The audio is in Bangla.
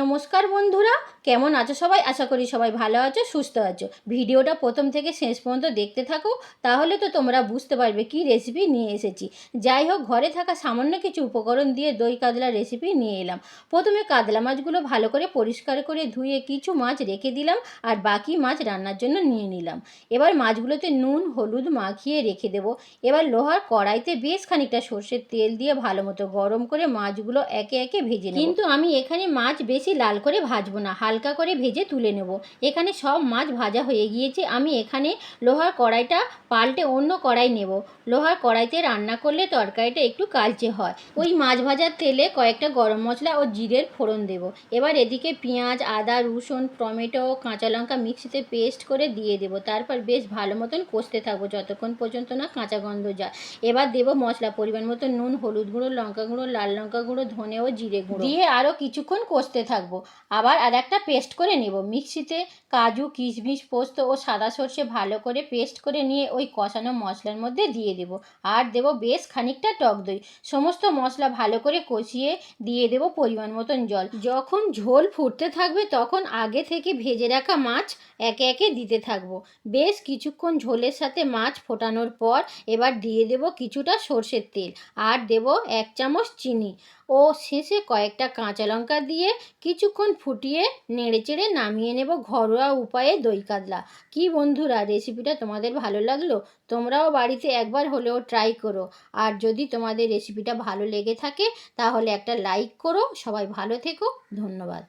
নমস্কার বন্ধুরা, কেমন আছো সবাই? আশা করি সবাই ভালো আছো, সুস্থ আছো। ভিডিওটা প্রথম থেকে শেষ পর্যন্ত দেখতে থাকো, তাহলে তো তোমরা বুঝতে পারবে কি রেসিপি নিয়ে এসেছি। যাই হোক, ঘরে থাকা সামান্য কিছু উপকরণ দিয়ে দই কাতলা রেসিপি নিয়ে এলাম। প্রথমে কাতলা মাছগুলো ভালো করে পরিষ্কার করে ধুয়ে কিছু মাছ রেখে দিলাম আর বাকি মাছ রান্নার জন্য নিয়ে নিলাম। এবার মাছগুলোতে নুন, হলুদ মাখিয়ে রেখে দেবো। এবার লোহার কড়াইতে বেশ খানিকটা সর্ষের তেল দিয়ে ভালো মতো গরম করে মাছগুলো একে একে ভেজে কিন্তু আমি এখানে মাছ বেশি লাল করে ভাজবো না, হালকা করে ভেজে তুলে নেব। এখানে সব মাছ ভাজা হয়ে গিয়েছে, আমি এখানে লোহার কড়াইটা পাল্টে অন্য কড়াই নেব। লোহার কড়াইতে রান্না করলে তরকারিটা একটু কালচে হয়। ওই মাছ ভাজার তেলে কয়েকটা গরম মশলা ও জিরের ফোড়ন দেব। এবার এদিকে পেঁয়াজ, আদা, রসুন, টমেটো, কাঁচা লঙ্কা মিক্সিতে পেস্ট করে দিয়ে দেবো। তারপর বেশ ভালো মতন কষতে থাকব, যতক্ষণ পর্যন্ত না কাঁচা গন্ধ যায়। এবার দেব মশলা পরিমাণ মতো নুন, হলুদ গুঁড়ো, লঙ্কা গুঁড়ো, লাল লঙ্কা গুঁড়ো, ধনে ও জিরে গুঁড়ো। দিয়ে আরও কিছুক্ষণ কষতে থাকব। আবার আর একটা পেস্ট করে নেব। মিক্সিতে কাজু, কিশমিশ, পোস্ত ও সাদা সর্ষে ভালো করে পেস্ট করে নিয়ে ওই কষানো মশলার মধ্যে দিয়ে দেব। আর দেব বেশ খানিকটা টক দই। সমস্ত মশলা ভালো করে কষিয়ে দিয়ে দেব পরিমাণ মতন জল। যখন ঝোল ফুটতে থাকবে তখন আগে থেকে ভেজে রাখা মাছ একে একে দিতে থাকব। বেশ কিছুক্ষণ ঝোলের সাথে মাছ ফোটানোর পর এবার দিয়ে দেব কিছুটা সর্ষের তেল। আর দেব এক চামচ চিনি। ও শেষে কয়েকটা কাঁচা লঙ্কা দিয়ে কিছুক্ষণ ফুটিয়ে নেড়ে চেড়ে নামিয়ে নেব ঘরোয়া উপায়ে দই কাতলা। কী বন্ধুরা রেসিপিটা তোমাদের ভালো লাগল? তোমরাও বাড়িতে একবার হলেও ট্রাই করো। আর যদি তোমাদের রেসিপিটা ভালো লেগে থাকে, তাহলে একটা লাইক করো। সবাই ভালো থেকো। ধন্যবাদ।